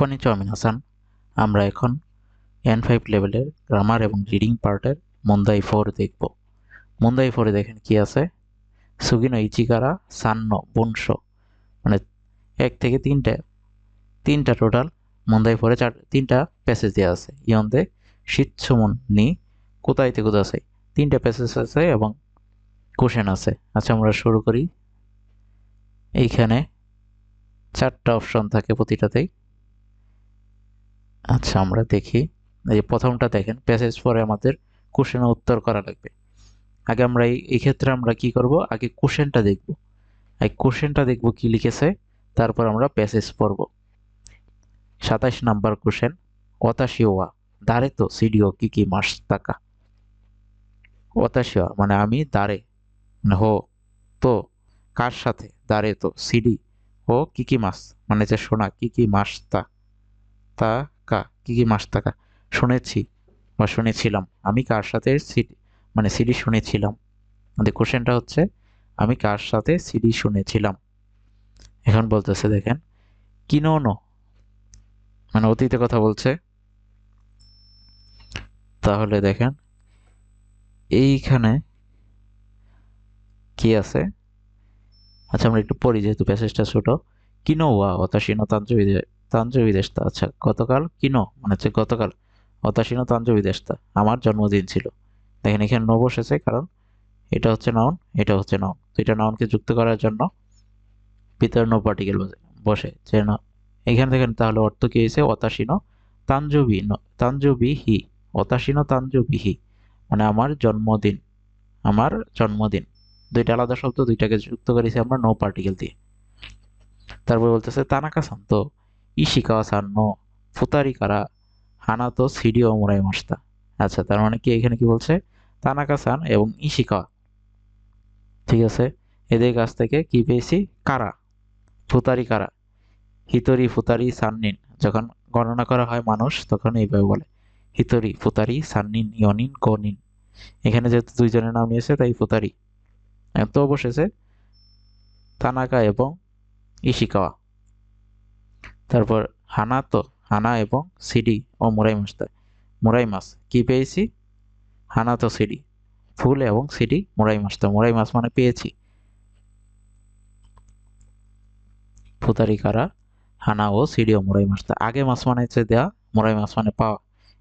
আমিন হাসান। আমরা এখন N five লেভেলের গ্রামার এবং রিডিং পার্টের মন্দাই ফোর দেখব। মন্দাই ফোরে দেখেন কি আছে? সুগিনো ইচিকারা সান্ন বংশ মানে এক থেকে তিনটে, তিনটা টোটাল মন্দাই ফোরে চার, তিনটা প্যাসেজ দেওয়া আছে। ইয়ন্দে শীতসমন নি কোথাইতে কোথায় আছে? তিনটা প্যাসেজ আছে এবং কোশ্চেন আছে। আচ্ছা আমরা শুরু করি। এইখানে চারটা অপশন থাকে প্রতিটাতেই। আচ্ছা আমরা দেখি। এই যে প্রথমটা দেখেন প্যাসেজ পরে আমাদের কোশ্চেনের উত্তর করা লাগবে। আগে আমরা এই ক্ষেত্রে আমরা কি করব? আগে কোশ্চেনটা দেখব। এই কোশ্চেনটা দেখব কি লিখেছে, তারপর আমরা প্যাসেজ পড়ব। সাতাইশ নাম্বার কোশ্চেন অতাশিওয়া দাঁড়ে তো সিডিও, কি কি, মাস, টাকা। অতাশিওয়া মানে আমি দাঁড়ে মানে হো, তো, কার সাথে? দাঁড়ে তো, সিডি ও কি কি, মাস মানে যে সোনা, কি কি, মাস, তা তা কা কি কি মাস টাকা? শুনেছি বা শুনেছিলাম। আমি কার সাথে সিডি মানে সিডি শুনেছিলাম? আমাদের কোশ্চেনটা হচ্ছে, আমি কার সাথে সিডি শুনেছিলাম? এখন বলতেছে, দেখেন, কিনোনো। মানে অতীতে কথা বলছে। তাহলে দেখেন, এইখানে কি আছে? আচ্ছা আমরা একটু পড়ি যেহেতু প্যাসেজটা ছোট। কিনো ওয়া অতাশিনো তাঞ্জবি দেশটা আচ্ছা গতকাল? কিনো? মানে হচ্ছে গতকাল। অতাশিনো তাঞ্জবি দেশটা আমার জন্মদিন ছিল। দেখেন, এখানে ন বসেছে কারণ এটা হচ্ছে নাউন এটা হচ্ছে নাউন তো এটা নাউনকে যুক্ত করার জন্য ভিতরে নো পার্টিকেল বসে যে না, এখানে দেখেন, তাহলে অর্থ কি হয়েছে? অতাশিনো তাঞ্জবি তাঞ্জবি হি অতাশিনো তাঞ্জবি হি। মানে আমার জন্মদিন আমার জন্মদিন। দুইটা আলাদা শব্দ, দুইটাকে যুক্ত করেছি আমরা নো পার্টিকেল দিয়ে। তারপর বলতেছে তানাকা সান তো ইশিকাওয়া সান নো ফুতারি কারা হানা তো সিডিও মোরাই মাস্তা আচ্ছা তার মানে কি এখানে কি বলছে? তানাকা সান এবং ইশিকাওয়া ঠিক আছে? এদের কাছ থেকে কি পেয়েছি? কারা? ফুতারি কারা হিতরি ফুতারি সান্নিন। যখন গণনা করা হয় মানুষ, তখন এইভাবে বলে। হিতরি ফুতারি সান্নিন ইয়নিন কনিন। এখানে যেহেতু দুইজনের নাম নিয়েছে, তাই ফুতারি। তো বসেছে তানাকা এবং ইশিকাওয়া তারপর হানা তো হানা এবং সিডি ও মোরাই মাস্তা মোরাই মাছ কি পেয়েছি? হানা তো সিডি, ফুল এবং সিডি মোরাই মাস্তা মোরাই মাছ মানে পেয়েছি। ফুতারি কারা? হানা ও সিডি ও মোরাই মাস্তা আগে মাস মানে হচ্ছে দেয়া, মোরাই মাছ মানে পাওয়া।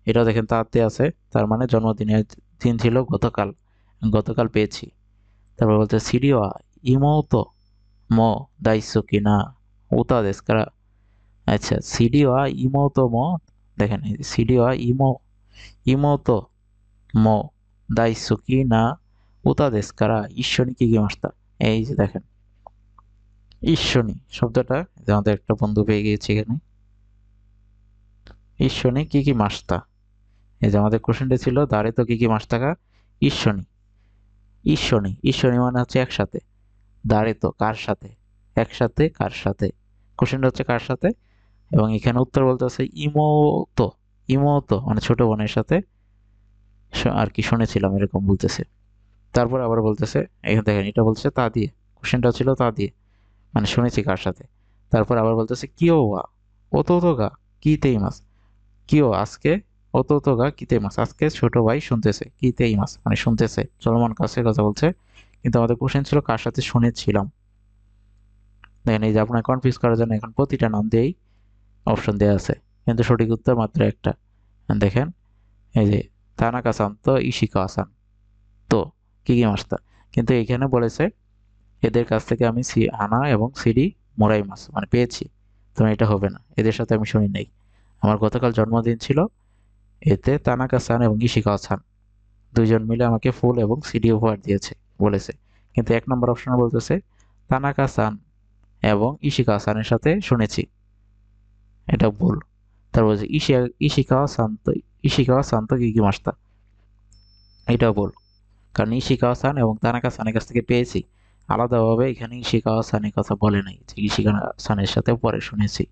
এটা দেখেন তাতে আছে, তার মানে জন্মদিনের দিন ছিল গতকাল গতকাল পেয়েছি। তারপর বলতে সিডিও ইমোতো মো দাইসো কিনা? উতা দেশকারা আচ্ছা সিডিও ইমোতো মো দেখেন সিডিও ইমো, ইমোতো মো দাইসো কিনা উতা দেশকারা ঈশ্বনী কি মাস্তা এই যে দেখেন। ঈশ্বনী শব্দটা আমাদের একটা বন্ধু পেয়ে গিয়েছে এখানে। ঈশ্বনী কি কি মাস্তা? এই যে আমাদের কোশ্চেনটা ছিল দাঁড়ে তো কি কি মাস টাকা ঈশ্বনী ঈশ্বনী ঈশ্বনী মানে হচ্ছে একসাথে। দাঁড়ে তো কার সাথে? একসাথে কার সাথে? কোশ্চেনটা হচ্ছে কার সাথে? এবং এখানে উত্তর বলতে আছে ইমোতো ইমোতো মানে ছোট বোনের সাথে আর কি শুনেছিলাম এরকম বলতেছে। তারপর আবার বলতেছে, এখানে দেখেন এটা বলছে তা দিয়ে কোশ্চেনটা ছিল তা দিয়ে মানে শুনেছি কার সাথে। তারপর আবার বলতেছে কিও ওয়া ও তো তো গা কিতেই মাস কিও আজকে? অত তো গা কিতে মাস আজকে ছোট ভাই শুনতেছে কিতেই মাস মানে শুনতেছে, চলমান কাছে কথা বলছে। কিন্তু আমাদের কোশ্চেন ছিল কার সাথে শুনেছিলাম? দেখেন এই যে আপনার কনফিউজ করার জন্য এখন প্রতিটা নাম দিয়েই অপশন দেওয়া আছে। কিন্তু সঠিক উত্তর মাত্র একটা। দেখেন, এই যে তানাকা সান তো ইশিকা আসান তো কি কি মাসটা কিন্তু এখানে বলেছে, এদের কাছ থেকে আমি সি আনা এবং সিডি মোরাই মাছ মানে পেয়েছি। তো এটা হবে না, এদের সাথে আমি শুনি নাই। আমার গতকাল জন্মদিন ছিল, এতে তানাকা সান এবং ইশিকা সান দুজন মিলে আমাকে ফুল এবং সিডি উপহার দিয়েছে, বলেছে। কিন্তু এক নম্বর অপশনে বলতেছে তানাকা সান এবং ইশিকা সানের সাথে শুনেছি। এটা ভুল। তারপর বলছে, ইশিয়া ইশিকাওয়া শান্ত ইশিকাওয়া শান্ত কি মাস্তা এটাও ভুল। কারণ ইশিকাওয়া সান এবং তানাকা সানের কাছ থেকে পেয়েছি। আলাদাভাবে এখানে ইশিকাওয়া সানের কথা বলে নাই, যে ইশিকা সানের সাথে পরে শুনেছি।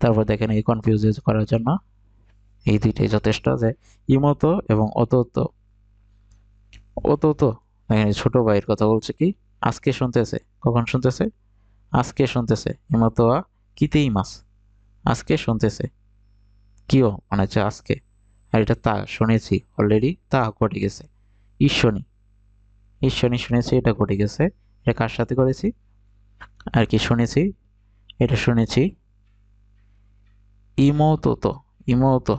তারপর দেখেন এই কনফিউজ করার জন্য এই দুইটাই যথেষ্ট যে ইমতো এবং অতত। অতত? দেখেন ছোট ভাইয়ের কথা বলছে কি, আজকে শুনতেছে। কখন শুনতেছে? আজকে শুনতেছে। ইমতোয়া কিতেই মাস? আজকে শুনতেছে। কিও? মনে হচ্ছে আজকে। আর এটা তা, শুনেছি। অলরেডি তা ঘটে গেছে। ঈশ্বনী ঈশ্বনী শুনেছি, এটা ঘটে গেছে। এটা কার সাথে করেছি? আর কি শুনেছি? এটা শুনেছি। ইমোতো ইমোতো।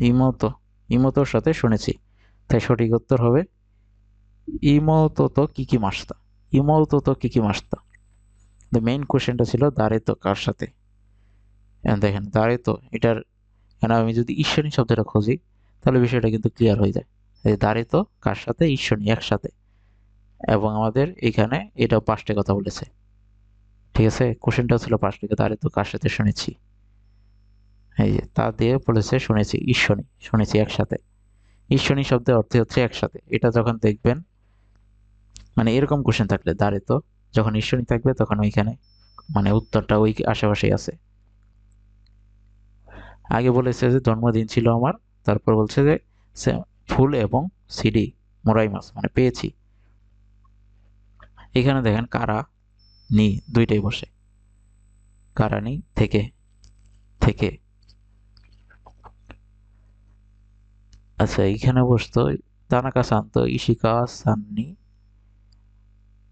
ইমোতো। ইমোতোর সাথে শুনেছি। তাই সঠিক উত্তর হবে ইমোতো কি কি মাস্তা? ইমোতো কি কি মাস্তা? দ্য মেইন কোশ্চেনটা ছিল দাঁড়িত কার সাথে? দেখেন দাঁড়িত এটার, কেন আমি যদি ঈশ্বরী শব্দটা খুঁজি, তাহলে বিষয়টা কিন্তু ক্লিয়ার হয়ে যায়। দাঁড়িত কার সাথে? ঈশ্বরী একসাথে। এবং আমাদের এখানে এটাও পাঁচটা কথা বলেছে। ঠিক আছে? কোশ্চেনটা ছিল পাঁচটাকে দাঁড়িত কার সাথে শুনেছি? এই যে, তা দিয়ে বলেছে, শুনেছি ঈশ্বরী, শুনেছি একসাথে। ঈশ্বরী শব্দের অর্থ হচ্ছে একসাথে। এটা যখন দেখবেন মানে এরকম কোশ্চেন থাকলে দাঁড়িত যখন ঈশ্বরী থাকবে, তখন ওইখানে মানে উত্তরটা ওই আশেপাশেই আছে। আগে বলেছে যে জন্মদিন ছিল আমার, তারপর বলছে যে ফুল এবং সিডি মোরাই মাছ মানে পেয়েছি। এখানে দেখেন কারা নি, দুইটাই বসে। কারা নি, থেকে থেকে। আচ্ছা এইখানে বসতো তানাকা শান্ত, ইশিকা, সান্নি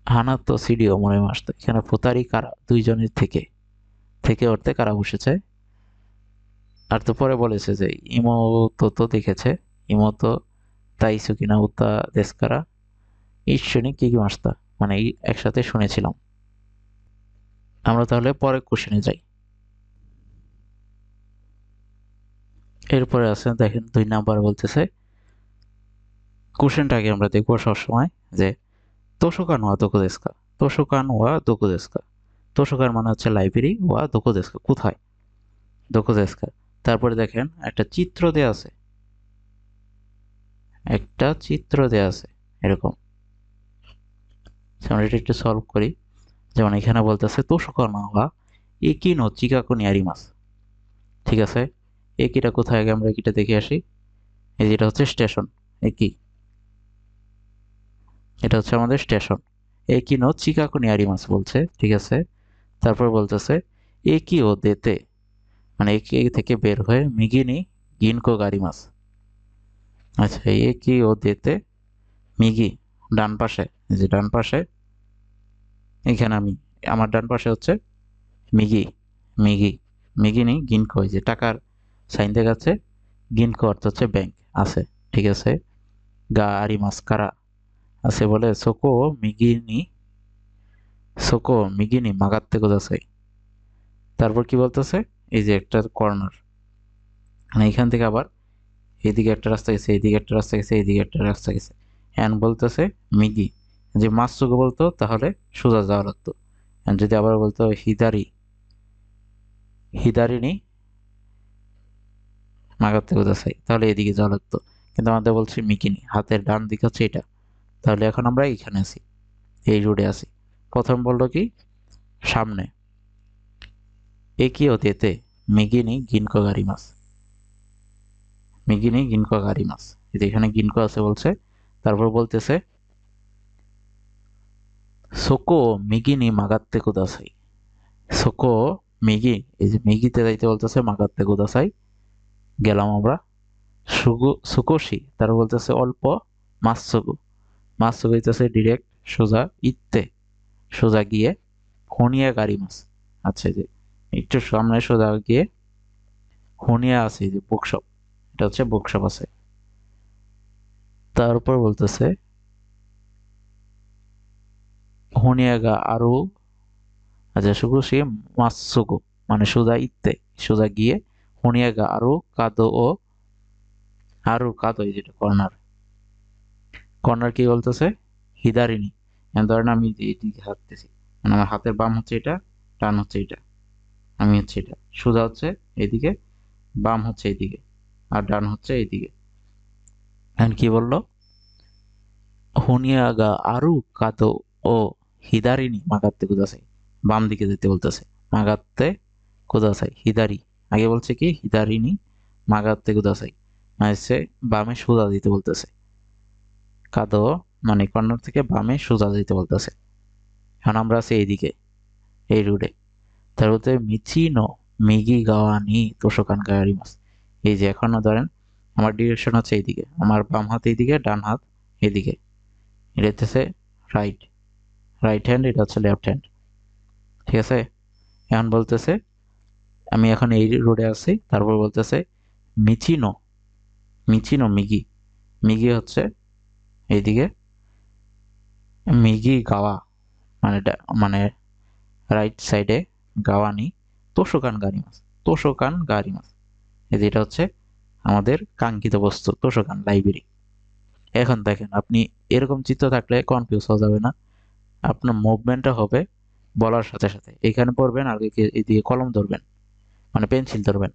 হানাতো সিডিও মনে মাসতো এখানে ফোতারি কারা দুইজনের থেকে থেকে অর্থে কারা বসেছে? আর তো পরে বলেছে যে ইমোতো তো দেখেছে ইমোতো তাইসু কিনা উত্তা দেশকারা ঈশ্বরী কি কি মাস্তা মানে একসাথে শুনেছিলাম। আমরা তাহলে পরে কোশ্চেনে যাই। এরপরে আছে, দেখেন, দুই নাম্বার বলতেছে কোশ্চেনটাকে আমরা দেখব সবসময় যে, তোষকান ওয়া দোকোদেস্কা তোষকান ওয়া দোকোদেস্কা তোষকান মানে হচ্ছে লাইব্রেরি ওয়া দোকোদেস্কা কোথায়? দোকোদেস্কা তারপরে দেখেন, একটা চিত্র দেয়া আছে। একটা চিত্র দেয়া আছে, এরকম। আমরা এটা একটু সলভ করি। যেমন এখানে বলতেছে তোষকান ওয়া একিনো চিকাকুনি আরিমাস ঠিক আছে? একিটা কোথায় আগে আমরা একিটা দেখে আসি। এই যেটা হচ্ছে স্টেশন, একই। এটা হচ্ছে আমাদের স্টেশন। একিনো চিকাকুনি আরিমাস বলছে, ঠিক আছে? তারপর বলতেছে একি ও দেতে মানে একি থেকে বের হয়ে মিগিনি গিনকো গারিমাস আচ্ছা এ কি ও দেতে? মিগি, ডান পাশে যে ডান পাশে, এখানে আমি, আমার ডান পাশে হচ্ছে মিগি মিগি, মিগিনি, গিনকো যে টাকার সাইন দেখাচ্ছে গিনকো অর্থ হচ্ছে ব্যাংক, আছে, ঠিক আছে গা আরিমাস কারা, আছে বলে সোকো মিগিনি সোকো মিগিনি মাগাতে কোদাসাই তারপর কি বলতেছে? এই যে একটা কর্নার মানে এখান থেকে আবার এইদিকে একটা রাস্তা গেছে এইদিকে একটা রাস্তা গেছে এইদিকে একটা রাস্তা গেছে। অ্যান বলতেছে মিগি, যে চোখে বলতো তাহলে সোজা যাওয়া লাগতো যদি আবার বলতো হিদারি হিদারিনি মাগাতে কোদাসাই তাহলে এদিকে যাওয়া লাগতো কিন্তু আমাদের বলছে মিকিনি হাতের ডান দিক হচ্ছে এটা। তাহলে এখন আমরা এখানে আছি, এই রোডে আছি। প্রথম বলল কি, সামনে। একই অতীতে মিগিনি গিনকো গাড়ি মাছ। মিগিনি গিনকো গাড়ি মাছ এখানে গিনকো আছে বলছে, তারপর বলতেছে, সোকো মিগিনি মাগাত্তে কুদাসাই। সোকো মিগি, এই যে মিগিতে যাইতে বলতেছে মাগাত্তে কুদাসাই। গেলাম আমরা সুগু, সুকোশি। তারপর বলতেছে অল্প মাছ সুগু। মাছ সুগু হইতেছে ডিরেক্ট সোজা ইত্তে। সোজা গিয়ে হনিয়া গাড়ি মাছ। আচ্ছা যে একটু সামনে সোজা গিয়ে হনিয়া আছে যে বুকশপ এটা হচ্ছে বুকশপ আছে। তারপর বলতেছে, হনিয়াগা আরও আচ্ছা শুধু সে মাসুগো মানে সোজা ইত্তে, সোজা গিয়ে হনিয়াগা আরও, কাদো ও আরও, কাদো যেটা কর্নার। কর্নার কি বলতেছে? হিদারিনি। ধরেন আমি এইদিকে হাঁটতেছি মানে আমার হাতের বাম হচ্ছে এটা টান হচ্ছে এটা। আমি হচ্ছে এটা। সোজা হচ্ছে এইদিকে, বাম হচ্ছে এইদিকে, আর ডান হচ্ছে এইদিকে। এখন কি বলল? হুনিয়াগা আরু কাতো ও হিদারিনি মাগাত্তে কুদাসাই। বাম দিকে যেতে বলতেছে, মাগাত্তে কুদাসাই, হিদারি। আগে বলছে কি? হিদারিনি মাগাত্তে কুদাসাই। মানে বামে সোজা দিতে বলতেছে। কাদো মানে কর্নার থেকে বামে সোজা দিতে বলতেছে। এখন আমরা আছি এইদিকে, এই রোডে তার বলতে মিচিনো মিগি গাওয়া নি তোষকান গায়ারি মাস। এই যে এখনও ধরেন, আমার ডিরেকশন হচ্ছে এইদিকে, আমার বাম হাত এইদিকে, ডান হাত এদিকে এটা হচ্ছে রাইট রাইট হ্যান্ড এটা হচ্ছে লেফট হ্যান্ড ঠিক আছে? এখন বলতেছে, আমি এখন এই রোডে আছি, তারপর বলতেছে মিচিনো মিচিনো মিগি। মিগি হচ্ছে এইদিকে, মিগি গাওয়া মানে মানে রাইট সাইডে গাওয়ানি, তোষকান গাড়ি মাছ, তোষকান গাড়ি মাছ। এই যেটা হচ্ছে আমাদের কাঙ্ক্ষিত বস্তু, তোষকান লাইব্রেরি। এখন দেখেন, আপনি এরকম চিত্র থাকলে কনফিউজ হওয়া যাবে না। আপনার মুভমেন্টটা হবে বলার সাথে সাথে। এখানে পড়বেন আর এইদিকে কলম ধরবেন মানে পেন্সিল ধরবেন।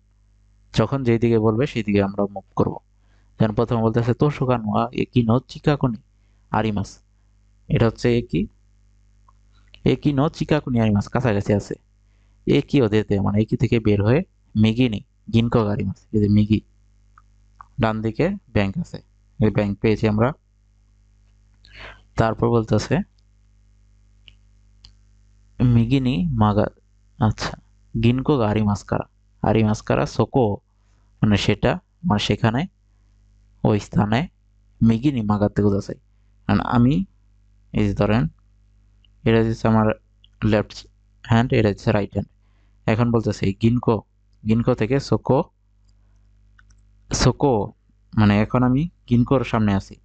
যখন যেই দিকে বলবে সেই দিকে আমরা মুভ করব। যেমন প্রথমে বলতেছে, তোষকান ওয়া একই নো চিকাকুনি আরিমাস এটা হচ্ছে একই একই নো চিকাকুনি আরিমাস কাছাকাছি আছে। একই ওদেরতে মানে একই থেকে বের হয়ে মিগি নেই? গিনকো গাড়ি মাছ এই যে মিগি। ডান দিকে ব্যাংক আছে। এই ব্যাংক পেয়েছি আমরা। তারপর বলতেছে মিগিনি মাগা আচ্ছা গিনকো গাড়ি মাস্কারা। আরি মাস্কারা সোকো মানে সেটা মানে সেখানে, ওই স্থানে মিগিনি মাগাতে কোথায় আমি, এই যে ধরেন, এটা হচ্ছে আমার লেফট হ্যান্ড এটা হচ্ছে রাইট হ্যান্ড এখন বলতেছে গিনকো গিনকো থেকে সোকো সোকো মানে এখন আমি গিনকোর সামনে আছি।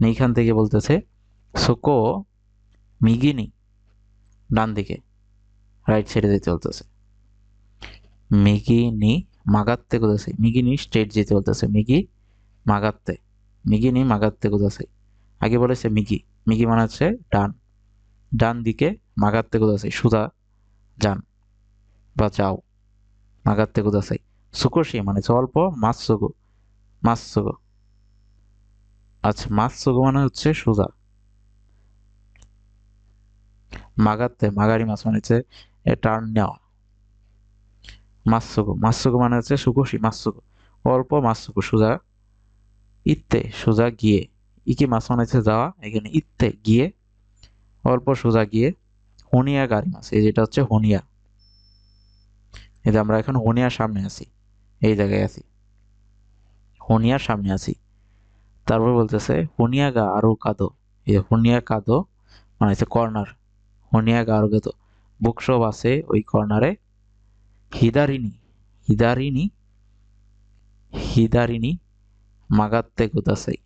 এইখান থেকে বলতেছে সোকো মিগিনি ডান দিকে রাইট সাইডে যেতে বলতেছে। মিগিনি মাগাত্তে কোথাছে মিগিনি স্ট্রেট যেতে বলতেছে। মিগি মাগাত্তে। মিগিনি মাগাত্তে কোথাছে আগে বলেছে মিগি মিগি মানে হচ্ছে ডান। ডান দিকে মাগাত্তে কোথাছে সুদা যান। বা যাও মাগাত্তে কোথাছে সুকোশি মানে অল্প মাছ সুগো মাছ সুগো আচ্ছা মাছ সুগো মানে হচ্ছে সুদা মাগাত্তে, মাগারি মাছ মানে হচ্ছে টার্ন নেওয়া। মাসুকু মাসুকু মানে হচ্ছে সুকুশি মাসুকু অল্প মাসুকু সোজা ইত্তে, সোজা গিয়ে। ইকি মাছ মানে হচ্ছে যাওয়া, এখানে ইত্তে গিয়ে, অল্প সোজা গিয়ে হনিয়া গাড়ি মাছ এই যেটা হচ্ছে হনিয়া। এই যে আমরা এখন হনিয়ার সামনে আছি, এই জায়গায় আছি। হনিয়ার সামনে আছি। তারপর বলতেছে, হনিয়া গা আরও কাদো। এই হনিয়া কাদো মানে হচ্ছে কর্নার। হনিয়া গা আরও কাদো। বুকশপ আছে ওই কর্নারে। হিদারিনি হিদারিনি হিদারিনি মাগাত্তে কুদাসাই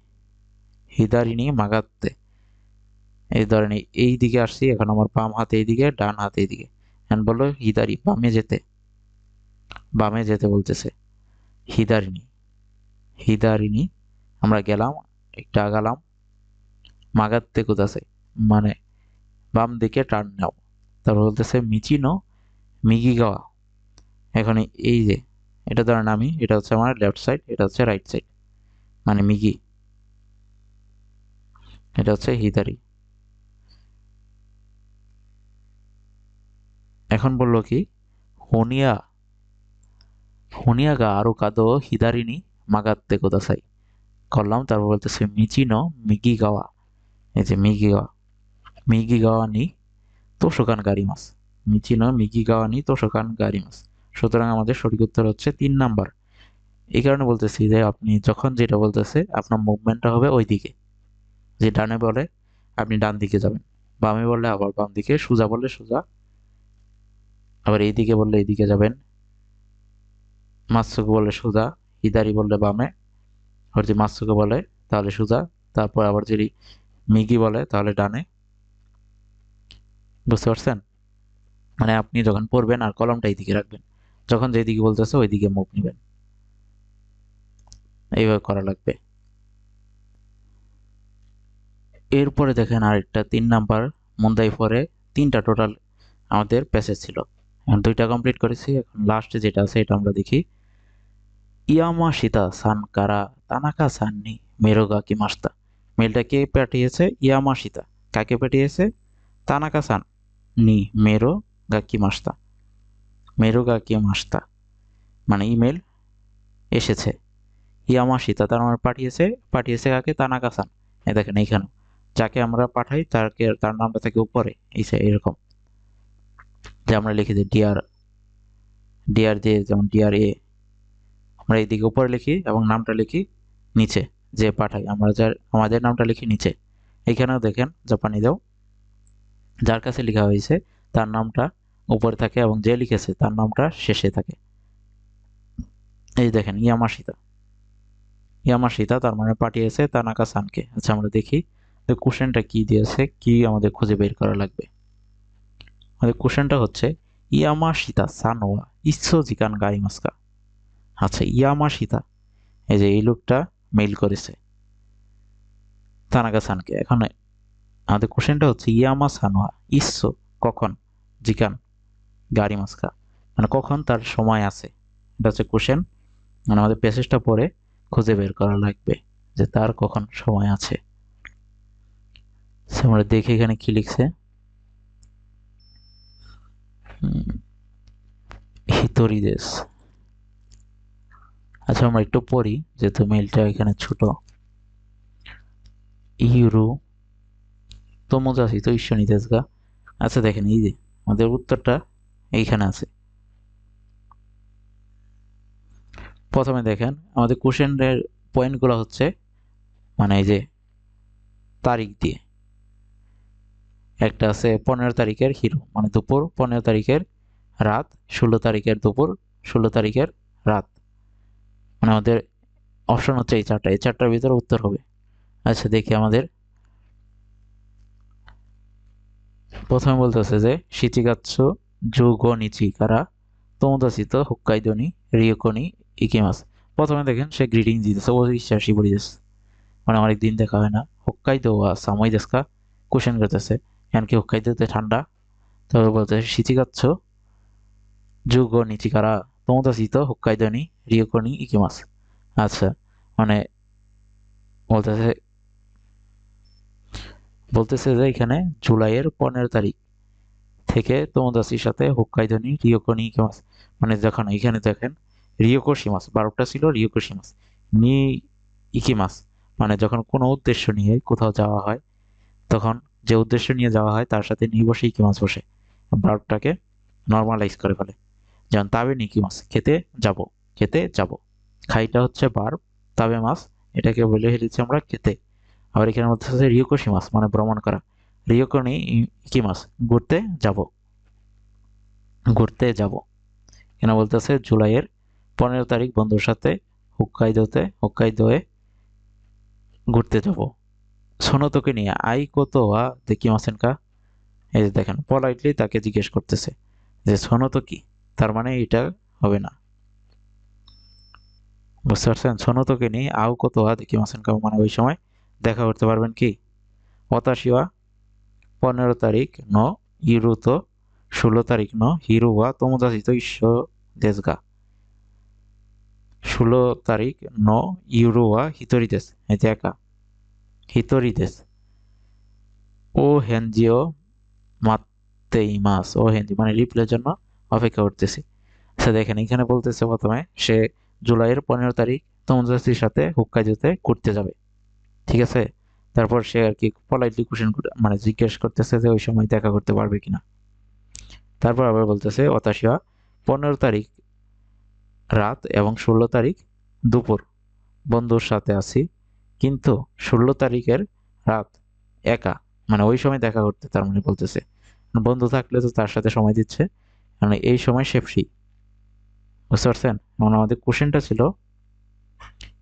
হিদারিনি মাগাত্তে। এই ধরেন এই দিকে আসছি, এখন আমার বাম হাতে এইদিকে ডান হাতে এইদিকে এখন বলল, হিদারি, বামে যেতে। বামে যেতে বলতেছে হিদারিনি হিদারিনি আমরা গেলাম, একটা আগালাম। মাগাত্তে কুদাসাই মানে বাম দিকে টার্ন নাও। তারপর বলতেছে মিচিনো মিগি গাওয়া। এখন এই যে, এটা ধরেন আমি, এটা হচ্ছে আমার লেফট সাইড এটা হচ্ছে রাইট সাইড মানে মিগি, এটা হচ্ছে হিদারি। এখন বলল কি? হনিয়া হনিয়া গা আরও কাদো হিদারিনি মাগাত্তে কোদাসাই। করলাম, তারপর বলতেছে মিচিনো মিগি গাওয়া। এই যে মিগি গাওয়া। মিগি গাওয়া নি তোষকান গাড়ি মাছ। মিচিনো মিগি গাওয়া নি তোষকান গাড়ি মাছ। সুতরাং আমাদের সঠিক উত্তর হচ্ছে তিন নাম্বার। এই কারণে বলতেছি যে আপনি যখন যেটা বলতেছে, আপনার মুভমেন্টটা হবে ওই দিকে যে ডানে বলে, আপনি ডান দিকে যাবেন। বামে বললে আবার বাম দিকে সোজা বললে সোজা। আবার এই দিকে বললে এইদিকে যাবেন। মাছুকে বললে সোজা, ইদারি বললে বামে। আবার যদি মাছুকে বলে, তাহলে সোজা। তারপর আবার যদি মিগি বলে, তাহলে ডানে। বুঝতে পারছেন? মানে আপনি যখন পড়বেন আর কলমটা এইদিকে রাখবেন, যখন যেদিকে বলতেছে ওই দিকে মুভ নেবেন। এইভাবে করা লাগবে। এরপরে দেখেন আরেকটা, তিন নাম্বার মুন্দাই পরে তিনটা টোটাল আমাদের প্যাসেজ ছিল। দুইটা কমপ্লিট করেছি, এখন লাস্টে যেটা আছে এটা আমরা দেখি। ইয়ামা সীতা সান কারা, তানাকা সাননি, মেরোগা কি মাস্তা? মেলটা কে পাঠিয়েছে? ইয়ামা সীতা কাকে পাঠিয়েছে? তানাকা সান নি মেরো গাকি মাস্তা? মেরুগা কি মাস্তা? মানে ইমেল এসেছে। ইয়ামাশিতা তার আমার পাঠিয়েছে পাঠিয়েছে কাকে? তানাকাসান এই দেখেন এইখানে। যাকে আমরা পাঠাই, তাকে, তার নামটা থাকে উপরে, এই এরকম। যে আমরা লিখে দিই ডিয়ার ডিআর দিয়ে যেমন ডিআর এ আমরা এইদিকে উপরে লিখি এবং নামটা লিখি নিচে যে পাঠাই। আমরা যার, আমাদের নামটা লিখি নিচে। এখানেও দেখেন জাপানিদেও যার কাছে লেখা হয়েছে তার নামটা উপরে থাকে এবং যে লিখেছে তার নামটা শেষে থাকে। এই দেখেন, ইয়ামাশিতা। ইয়ামাশিতা তার মানে পাঠিয়েছে তানাকা সানকে আচ্ছা আমরা দেখি কোশ্চেনটা কি দিয়েছে, কি আমাদের খুঁজে বের করা লাগবে। আমাদের কোশ্চেনটা হচ্ছে, ইয়ামাশিতা সানোয়া ইসো জিকান গাড়ি মাস্কা। আচ্ছা ইয়ামাশিতা, এই যে এই লোকটা মেইল করেছে তানাকা সানকে। এখন আমাদের কোশ্চেনটা হচ্ছে, ইয়ামা সানোয়া ইসো কখন জিকান গাড়ি মাস্কা? মানে কখন তার সময় আছে? এটা হচ্ছে কোশ্চেন। মানে আমাদের প্যাসেজটা পরে খুঁজে বের করা লাগবে যে তার কখন সময় আছে। সে আমরা দেখি এখানে কি লিখছে। হিতরি দেশ আচ্ছা আমরা একটু পড়ি, যেহেতু মেলটা এখানে ছোট। ইউরো তোমোজাসি তো ঈশ্বনী দেশগা। আচ্ছা দেখেন, এই যে, আমাদের উত্তরটা এইখানে আছে। প্রথমে দেখেন, আমাদের কোশ্চেনের পয়েন্টগুলো হচ্ছে মানে এই যে, তারিখ দিয়ে। একটা আছে পনেরো তারিখের হিরো মানে দুপুর পনেরো তারিখের রাত, ষোলো তারিখের দুপুর, ষোলো তারিখের রাত। মানে আমাদের অপশন হচ্ছে এই চারটা, এই চারটার ভিতরে উত্তর হবে। আচ্ছা দেখি আমাদের। প্রথমে বলতেছে যে শিচিগাচ্ছ যোগো নিচি কারা? তোমদাসিত হুক্কাইদনি রিয়কনি ইকিমাস। প্রথমে দেখেন সে গ্রিটিং দিতেছে, ও বিশ্বাসী বলি মানে অনেক দিন দেখা হয় না। হুক্কাইদো ওয়া সাময় দেশকা কোশ্চেন করতেছে। এমনকি হুক্কাইদোতে ঠান্ডা? তবে বলতেছে শিচিগাচ্ছ যোগো নিচি কারা? তোমদাসিত হুক্কাইদনি রিয়কনি ইকিমাস আচ্ছা মানে বলতেছে বলতেছে যে এখানে জুলাইয়ের পনেরো তারিখ থেকে তোমদাসির সাথে হুক্কাইদনি রিয়কনি ইকিমাস মানে যখন এখানে দেখেন রিয়োকোশি মাছ বারোটা ছিল রিয়োকোশি মাছ নি, ইকি মাছ মানে যখন কোনো উদ্দেশ্য নিয়ে কোথাও যাওয়া হয়, তখন যে উদ্দেশ্য নিয়ে যাওয়া হয়, তার সাথে নি বসে ইকি মাছ বসে। বারোটাকে নর্মালাইজ করে ফেলে। যেমন তাবে নিকি মাছ, খেতে যাব খেতে যাব। খাইটা হচ্ছে বার, তাবে মাছ, এটাকে বলে ফেলেছি আমরা খেতে। আবার এখানে মধ্যে হচ্ছে রিয়োকোশি মাছ মানে ভ্রমণ করা। রিয়োকনি ইকি মাছ? ঘুরতে যাব। ঘুরতে যাব। এখানে বলতেছে জুলাইয়ের পনেরো তারিখ বন্ধুর সাথে হুক্কাইদোতে হুক্কাইদোয়ে ঘুরতে যাব। সোনতকে নিয়ে। আই কত আ দেখি মাসেনকা এই যে দেখেন, পলাইটলি তাকে জিজ্ঞেস করতেছে যে সোনত কি? তার মানে এটা হবে না। বুঝতে পারছেন? সোনতকে নিয়ে আও কত আ দেখি মাসেনকা মানে ওই সময় দেখা করতে পারবেন কি? অতাশিওয়া, পনেরো তারিখ ন ইউরুতো, ষোলো তারিখ ন হিরুয়া তোমদাসিত ঈশ্বর দেশগা। ষোলো তারিখ ন ইউরোয়া হিতরিদেস এই যে একা। হিতরিদেস ও হেনজিও মাত্তেই মাস ও হেনজি মানে রিপ্লের জন্য অপেক্ষা করতেছি। আচ্ছা দেখেন, এখানে বলতেছে প্রথমে সে জুলাইয়ের পনেরো তারিখ সাথে যাবে। ঠিক আছে? তারপর সে আর কি পলাইটলি মানে জিজ্ঞেস করতেছে যে ওই সময় দেখা করতে পারবে কিনা। তারপর আবার বলতেছে, অতাশিয়া, পনেরো তারিখ রাত এবং ষোলো তারিখ দুপুর। বন্ধুর সাথে আছি। কিন্তু ষোলো তারিখের রাত একা মানে ওই সময় দেখা করতে, তার মানে বলতেছে। বন্ধু থাকলে তো তার সাথে সময় দিচ্ছে। মানে এই সময় সে ফ্রি বুঝতে পারছেন? মানে আমাদের কোশ্চেনটা ছিল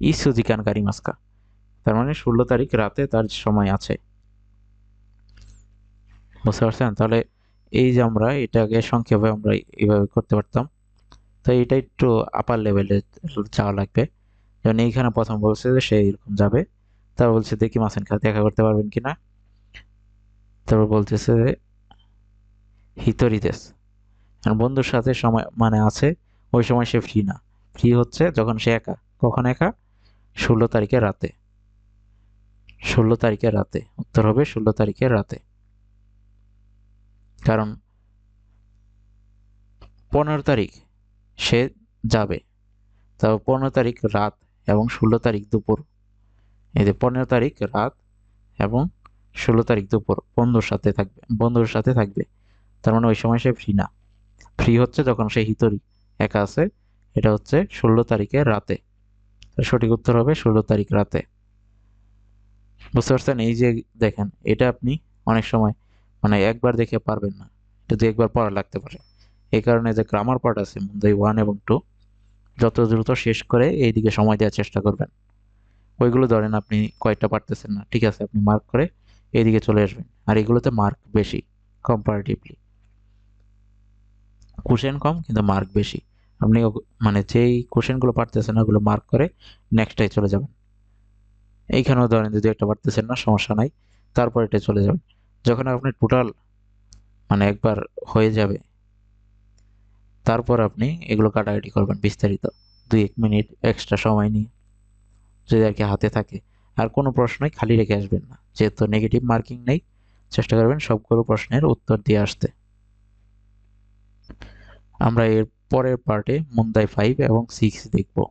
ইসুজিকান গাড়ি মাস্কা। তার মানে ষোলো তারিখ রাতে তার সময় আছে। বুঝতে পারছেন? তাহলে এই যে আমরা, এটাকে সংক্ষেপে আমরা এইভাবে করতে পারতাম। তো এটা একটু আপার লেভেলে যাওয়া লাগবে। যেমন এইখানে প্রথম বলছে যে সে এরকম যাবে। তারপর বলছে, দেখি মাসেন খা, দেখা করতে পারবেন কিনা? তারপর বলতেছে হিতরি দেশ বন্ধুর সাথে সময় মানে আছে, ওই সময় সে ফ্রি না। ফ্রি হচ্ছে যখন সে একা। কখন একা? ষোলো তারিখের রাতে। ষোলো তারিখের রাতে। উত্তর হবে ষোলো তারিখের রাতে। কারণ পনেরো তারিখ সে যাবে। তবে পনেরো তারিখ রাত এবং ষোলো তারিখ দুপুর। এই যে পনেরো তারিখ রাত এবং ষোলো তারিখ দুপুর। বন্ধুর সাথে থাকবে, বন্ধুর সাথে থাকবে। তার মানে ওই সময় সে ফ্রি না। ফ্রি হচ্ছে যখন সে হিতরি একা আছে, এটা হচ্ছে ষোলো তারিখের রাতে। সঠিক উত্তর হবে ষোলো তারিখ রাতে। বুঝতে পারছেন? এই যে দেখেন, এটা আপনি অনেক সময় মানে একবার দেখে পারবেন না। এটা দু একবার পড়া লাগতে পারে। এই কারণে যে গ্রামার পার্ট আছে ওয়ান এবং টু যত দ্রুত শেষ করে এইদিকে সময় দেওয়ার চেষ্টা করবেন। ওইগুলো ধরেন আপনি কয়েকটা পারতেছেন না, ঠিক আছে, আপনি মার্ক করে এইদিকে চলে আসবেন। আর এগুলোতে মার্ক বেশি কম্পারেটিভলি কোশ্চেন কম, কিন্তু মার্ক বেশি। আপনি মানে যেই কোশ্চেনগুলো পারতেছেন না ওগুলো মার্ক করে নেক্সটটাই চলে যাবেন। এইখানেও ধরেন যদি একটা পারতেছেন না, সমস্যা নাই তারপর এটা চলে যাবেন। যখন আপনি টোটাল মানে একবার হয়ে যাবে তারপর আপনি এগুলো কাটাকাটি করবেন বিস্তারিত। দুই এক মিনিট এক্সট্রা সময় নিয়ে। যদি আর কি হাতে থাকে। আর কোনো প্রশ্নই খালি রেখে আসবেন না। যেহেতু নেগেটিভ মার্কিং নেই, চেষ্টা করবেন সবগুলো প্রশ্নের উত্তর দিয়ে আসতে। আমরা এর পরের পার্টে মুন্দাই ফাইভ এবং সিক্স দেখব।